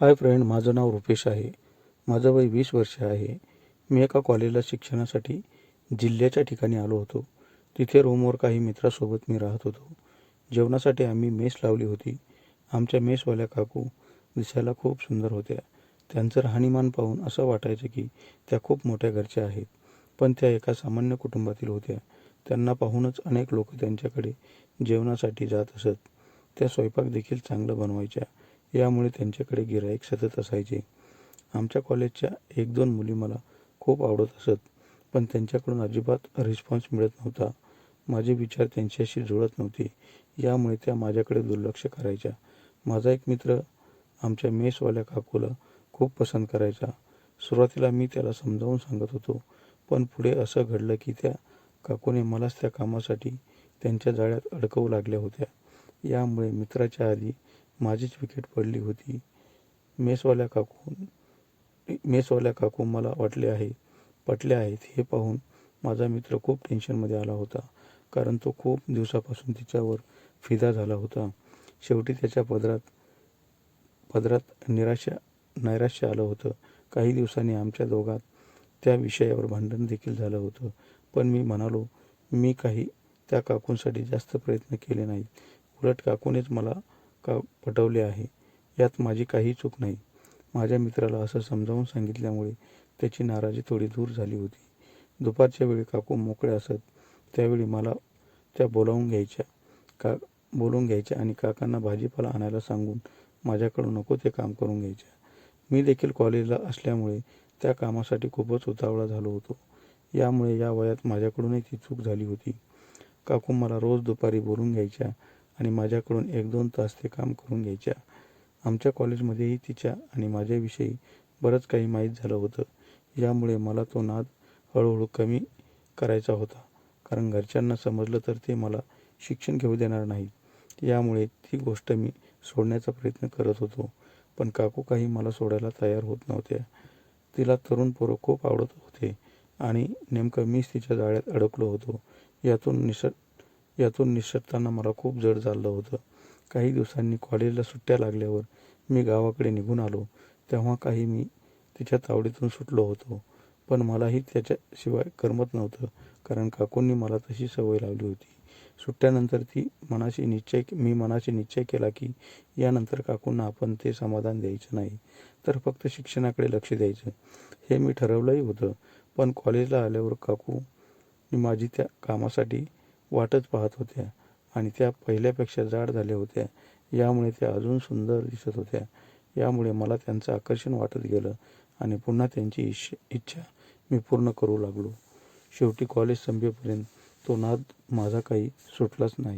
Hi friend माझं नाव रुपेश आहे. माझं वय वीस वर्ष आहे. मी एका कॉलेजला शिक्षणासाठी जिल्ह्याच्या ठिकाणी आलो होतो. तिथे रूमवर काही मित्रासोबत मी राहत होतो. जेवणासाठी आम्ही मेस लावली होती. आमच्या मेसवाल्या काकू दिसायला खूप सुंदर होत्या. त्यांचं राहणीमान पाहून असं वाटायचं की त्या खूप मोठ्या घरच्या आहेत. पण त्या एका सामान्य कुटुंबातील होत्या. त्यांना पाहूनच अनेक लोक त्यांच्याकडे जेवणासाठी जात असत. त्या स्वयंपाक देखील चांगलं बनवायच्या. यामुळे त्यांच्याकडे गिराईक सतत असायचे. आमच्या कॉलेजच्या एक दोन मुली मला खूप आवडत असत पण त्यांच्याकडून अजिबात रिस्पॉन्स मिळत नव्हता. माझे विचार त्यांच्याशी जुळत नव्हते. यामुळे त्या माझ्याकडे दुर्लक्ष करायच्या. माझा एक मित्र आमच्या मेसवाल्या काकूला खूप पसंत करायचा. सुरुवातीला मी त्याला समजावून सांगत होतो पण पुढे असं घडलं की त्या काकूने मलाच त्या कामासाठी त्यांच्या जाळ्यात अडकवू लागल्या होत्या. यामुळे मित्राच्या आधी माझीच विकेट पडली होती मेसवाल्या काकू मेसवाल्या काकू मला वाटले आहे पटले आहेत हे पाहून माझा मित्र खूप टेन्शनमध्ये आला होता कारण तो खूप दिवसापासून तिच्यावर फिदा झाला होता. शेवटी त्याच्या पदरात पदरात निराशा नैराश्य आलं होतं. काही दिवसांनी आमच्या दोघात त्या विषयावर भांडण देखील झालं होतं. पण मी म्हणालो मी काही त्या काकूंसाठी जास्त प्रयत्न केले नाहीत. उलट काकूनेच मला का पटवले आहे. यात माझी काही चूक नाही. माझ्या मित्राला असं समजावून सांगितल्यामुळे त्याची नाराजी थोडी दूर झाली होती. दुपारच्या वेळी काकू मोकळे असत. त्यावेळी मला त्या बोलावून घ्यायच्या का बोलवून घ्यायच्या आणि काकांना भाजीपाला आणायला सांगून माझ्याकडून नको ते काम करून घ्यायच्या. मी देखील कॉलेजला असल्यामुळे त्या कामासाठी खूपच उतावळा झालो होतो. यामुळे या वयात माझ्याकडूनही ती चूक झाली होती. काकू मला रोज दुपारी बोलून घ्यायच्या आणि माझ्याकडून एक दोन तास ते काम करून घ्यायच्या. आमच्या कॉलेजमध्येही तिच्या आणि माझ्याविषयी बरंच काही माहीत झालं होतं. यामुळे मला तो नाद हळूहळू कमी करायचा होता. कारण घरच्यांना समजलं तर ते मला शिक्षण घेऊ देणार नाहीत. यामुळे ती गोष्ट मी सोडण्याचा प्रयत्न करत होतो. पण काकू काही मला सोडायला तयार होत नव्हत्या. तिला तरुण पोरं खूप आवडत होते आणि नेमकं मीच तिच्या जाळ्यात अडकलो होतो. यातून निसट यातून निसटताना मला खूप जड चाललं होतं. काही दिवसांनी कॉलेजला सुट्ट्या लागल्यावर मी गावाकडे निघून आलो. तेव्हा काही मी तिच्या तावडीतून सुटलो होतो. पण मलाही त्याच्याशिवाय करमत नव्हतं कारण काकूंनी मला तशी सवय लावली होती. सुट्ट्यानंतर ती मनाशी निश्चय मी मनाशी निश्चय केला की यानंतर काकूंना आपण ते समाधान द्यायचं नाही तर फक्त शिक्षणाकडे लक्ष द्यायचं. हे मी ठरवलंही होतं. पण कॉलेजला आल्यावर काकू माझी त्या कामासाठी वाटच पाहत होत्या आणि त्या पहिल्यापेक्षा जाड झाल्या होत्या यामुळे त्या अजून सुंदर दिसत होत्या यामुळे मला त्यांचं आकर्षण वाटत गेलं आणि पुन्हा त्यांची इच्छ इच्छा मी पूर्ण करू लागलो. शेवटी कॉलेज संपेपर्यंत तो नाद माझा काही सुटलाच नाही.